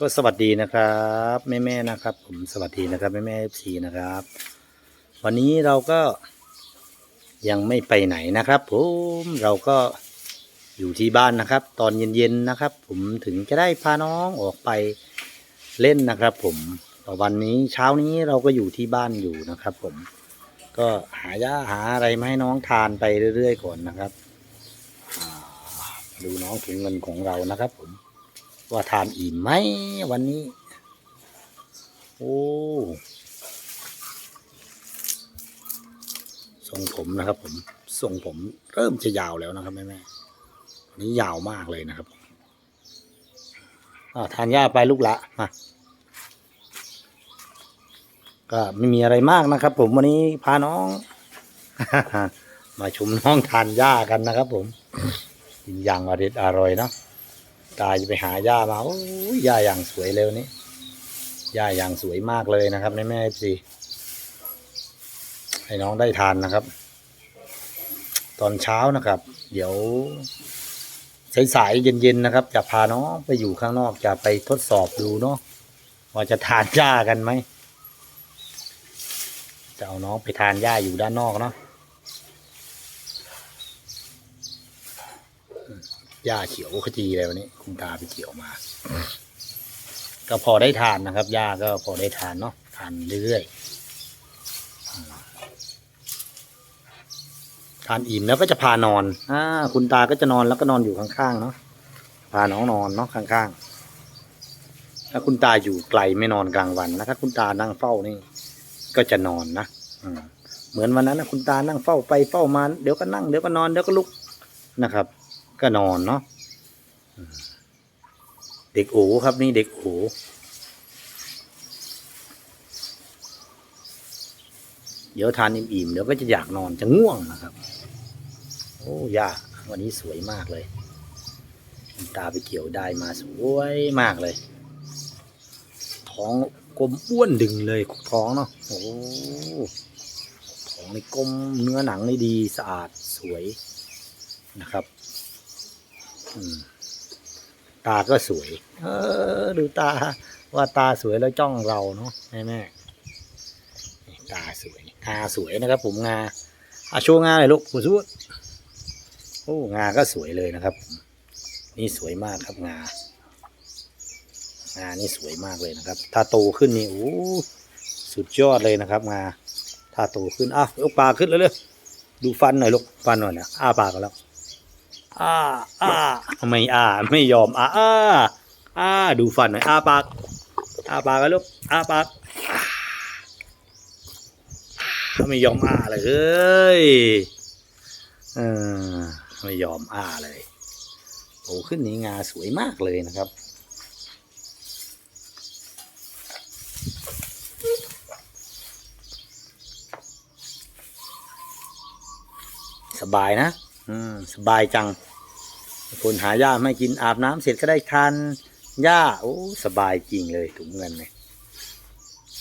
ก็สวัสดีนะครับแม่แม่นะครับ ผมสวัสดีนะครับแม่แม่เอฟซีนะครับ วันนี้เราก็ยังไม่ไปไหนนะครับ ผมเราก็อยู่ที่บ้านนะครับ ตอนเย็นๆนะครับ ผมถึงจะได้พาน้องออกไปเล่นนะครับ ผมแต่วันนี้เช้านี้เราก็อยู่ที่บ้านอยู่นะครับ ผม ก็หายาหาอะไรมาให้น้องทานไปเรื่อยๆก่อนนะครับดูน้องถุงเงินของเรานะครับ ผม ว่าทานอิ่มไหมวันนี้ โอ้ทรงผมนะครับผมทรงผมเริ่มจะยาวแล้วนะครับแม่แม่นี้ยาวมากเลยนะครับอ่าทานหญ้าไปลูกละมาก็ไม่มีอะไรมากนะครับ ผมวันนี้พาน้อง มาชมน้องทานหญ้ากันนะครับ ผมกินอย่างอร่อยอร่อยเนาะ ตาจะไปหาหญ้ามาโอ้ยหญ้าอย่างสวยเลยวันนี้หญ้าอย่างสวยมากเลยนะครับแม่แม่ซีให้น้องได้ทานนะครับ ตอนเช้านะครับ เดี๋ยวสายๆเย็นๆนะครับ จะพาน้องไปอยู่ข้างนอกจะไปทดสอบดูเนาะว่าจะทานหญ้ากันไหมจะเอาน้องไปทานหญ้าอยู่ด้านนอกเนาะ หญ้าเขียวขจีเลยวันนี้ คุณตาไปเกี่ยวมา ก็พอได้ทานนะครับหญ้าก็พอได้ทานเนาะทานเรื่อยๆทานอิ่มแล้วก็จะพานอนอ่าคุณตาก็จะนอนแล้วก็นอนอยู่ข้างๆเนาะพาน้องนอนเนาะข้างๆ ถ้าคุณตาอยู่ไกลไม่นอนกลางวันนะถ้าคุณตานั่งเฝ้านี่ก็จะนอนนะอืมเหมือนวันนั้นนะคุณตานั่งเฝ้าไปเฝ้ามาเดี๋ยวก็นั่งเดี๋ยวก็นอนเดี๋ยวก็ลุกนะครับ ก็นอนเนาะเด็กโอครับนี่เด็กโอเดี๋ยวทานอิ่มๆเดี๋ยวก็จะอยากนอนจะง่วงนะครับ โอ้ยากวันนี้สวยมากเลย ตาไปเกี่ยวได้มาสวยมากเลย ท้องกลมอ้วนดึงเลยท้องเนาะโอ้ท้องในกลมเนื้อหนังในดีสะอาดสวยนะครับ ตาก็สวย เออ ดูตา ว่าตาสวยแล้วจ้องเราเนาะแม่แม่ตาสวยงาสวยนะครับ ผมงาอาโชว์งาเลยลูกคุณสุดโอ้งาก็สวยเลยนะครับ นี่สวยมากครับงางานี่สวยมากเลยนะครับ ถ้าโตขึ้นนี่โอ้สุดยอดเลยนะครับ งา ถ้าโตขึ้นอะยกปากขึ้นเลยเลยดูฟันหน่อยลูกฟันหน่อยนะอ้าปากกันแล้ว อ้าอ้าไม่อ้าไม่ยอมอ้าอ้าอ้าดูฟันหน่อยอ้าปากอ้าปากกันลูกอ้าปากไม่ยอมอ้าเลยเฮ้ยเออไม่ยอมอ้าเลยโตขึ้นนี่งาสวยมากเลยนะครับสบายนะ อืม สบายจัง คนหาหญ้าไม่กินอาบน้ำเสร็จก็ได้ทานหญ้าโอ้สบายจริงเลยถุงเงินเนี่ย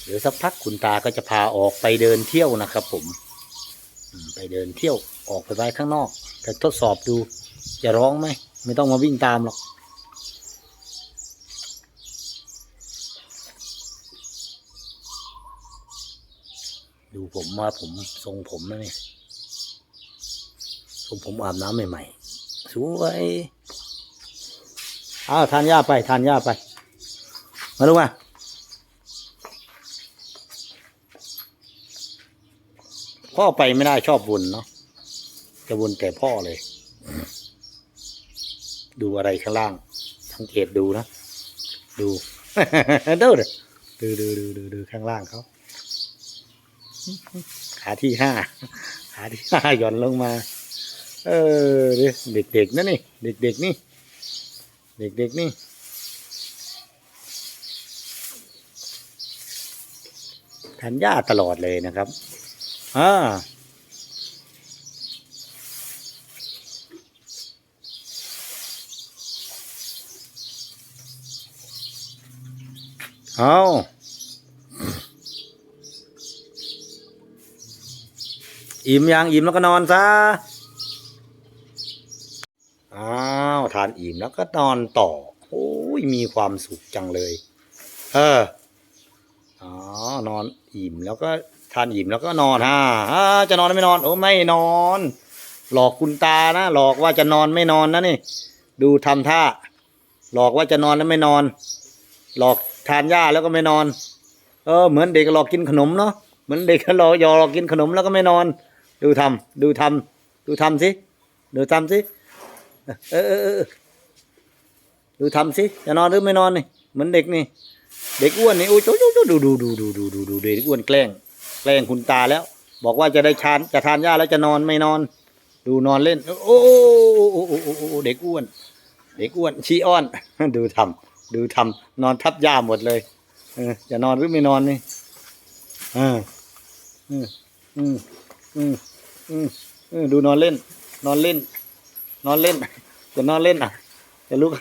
เดี๋ยวสักพักคุณตาก็จะพาออกไปเดินเที่ยวนะครับ ผมไปเดินเที่ยวออกไปไว้ข้างนอกจะทดสอบดูจะร้องไหมไม่ต้องมาวิ่งตามหรอกดูผมว่าผมทรงผมนะเนี่ยผมผมอาบน้ำใหม่ๆ สวยเอาทานหญ้าไปทานหญ้าไป มาลูกมาพ่อไปไม่ได้ชอบวนเนาะจะวนแต่พ่อเลย ดูอะไรข้างล่างสังเกตดูนะ ดูดูดูดูดูดูดูข้างล่างเขาขาที่ห้าขาที่ห้าหย่อนลงมา เออเด็กๆนะนี่ เด็กๆนี่ เด็กๆนี่ทานหญ้าตลอดเลยนะครับอ่าเอาอิ่มยังอิ่มแล้วก็นอนซะานอิ่มแล้วก็นอนต่อ โอ้ยมีความสุขจังเลย เอออ๋อนอนอิ่มแล้วก็ทานอิ่มแล้วก็นอนฮ่าฮ่าจะนอนไม่นอน โอ้ไม่นอน หลอกคุณตานะหลอกว่าจะนอนไม่นอนนะนี่ดูทำท่า หลอกว่าจะนอนแล้วไม่นอน หลอกทานหญ้าแล้วก็ไม่นอน เออ เหมือนเด็กหลอกกินขนมเนาะเหมือนเด็กหลอกยอหยอกกินขนมแล้วก็ไม่นอน ดูทำดูทำดูทำสิดูทำสิเออเออ ดูทำสิจะนอนหรือไม่นอนนี่เหมือนเด็กนี่ เด็กอ้วนนี่โอ้ยโอ้ยโอ้ยดูดูดูดูดูดูดูเด็กอ้วนแกล้ง แกล้งคุณตาแล้ว บอกว่าจะได้ทานจะทานหญ้าแล้วจะนอนไม่นอน ดูนอนเล่น โอ้โอ้โอ้โอ้เด็กอ้วน เด็กอ้วนชี้อ้อน ดูทำดูทำนอนทับหญ้าหมดเลยเออจะนอนหรือไม่นอนนี่เอออืมอืมอืมอืมอืมดูนอนเล่น นอนเล่น นอนเล่นจะนอนเล่นอะจะลุก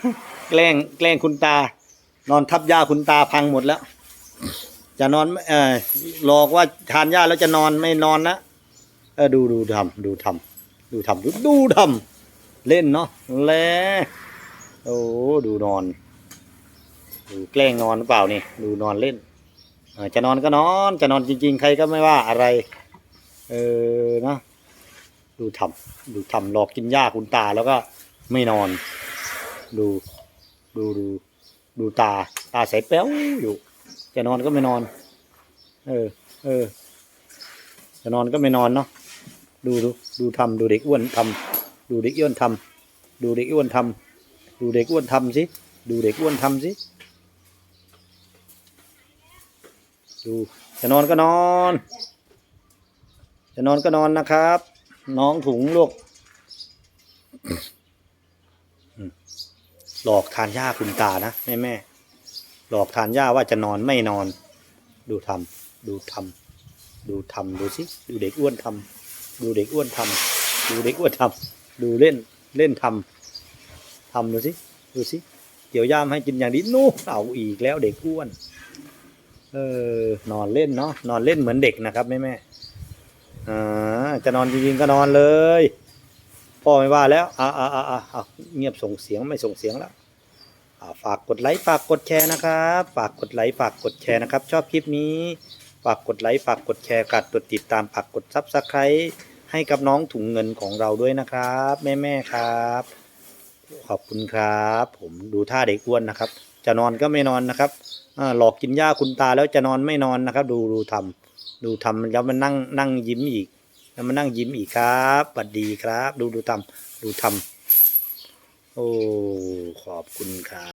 แกล้งแกล้งคุณตา นอนทับหญ้าคุณตาพังหมดแล้ว จะนอนเออหลอกว่าทานหญ้าแล้วจะนอนไม่นอนนะเออดูดูทำดูทำดูทำดูดูทำเล่นเนาะแลโอ้ดูนอน ดูแกล้งนอนหรือเปล่านี่ดูนอนเล่นอจะนอนก็นอนจะนอนจริง ๆ ใครก็ไม่ว่าอะไร เออนะดูทำดูทำหลอกกินหญ้าคุณตาแล้วก็ไม่นอน ดู ดูดูดูตา ตาใสแป๊วอยู่ จะนอนก็ไม่นอน เออ เออ จะนอนก็ไม่นอนเนาะดูดูดูทำดูเด็กอ้วนทำดูเด็กอ้วนทำดูเด็กอ้วนทำดูเด็กอ้วนทำสิดูเด็กอ้วนทำสิดูจะนอนก็นอน จะนอนก็นอนนะครับ น้องถุงลูก หลอกทานหญ้าคุณตานะแม่แม่หลอกทานหญ้าว่าจะนอนไม่นอน ดูทำดูทำดูทำดูสิดูเด็กอ้วนทำดูเด็กอ้วนทำดูเด็กอ้วนทำดูเล่นเล่นทำทำดูสิดูสิเกี่ยวย่ามให้กินอย่างดีนู่เอาอีกแล้วเด็กอ้วน เออนอนเล่นเนาะนอนเล่นเหมือนเด็กนะครับแม่แม่อ่าจะนอนจริงๆก็นอนเลย พ่อไม่ว่าแล้วอ่าอ่าอ่าอ่าเงียบส่งเสียงไม่ส่งเสียงแล้วฝากกดไลค์ฝากกดแชร์นะครับฝากกดไลค์ฝากกดแชร์นะครับ ชอบคลิปนี้ฝากกดไลค์ฝากกดแชร์กดกดติดตามฝากกดซับสไครต์ให้กับน้องถุงเงินของเราด้วยนะครับ แม่แม่ๆครับ ขอบคุณครับ ผมดูท่าเด็กอ้วนนะครับ จะนอนก็ไม่นอนนะครับหลอกกินหญ้าคุณตาแล้วจะนอนไม่นอนนะครับ ดูดูทำดูทำแล้วมันนั่งนั่งยิ้มอีก แล้วมานั่งยิ้มอีกครับบัดดีครับ ดูดูทำดูทำโอ้ ขอบคุณครับ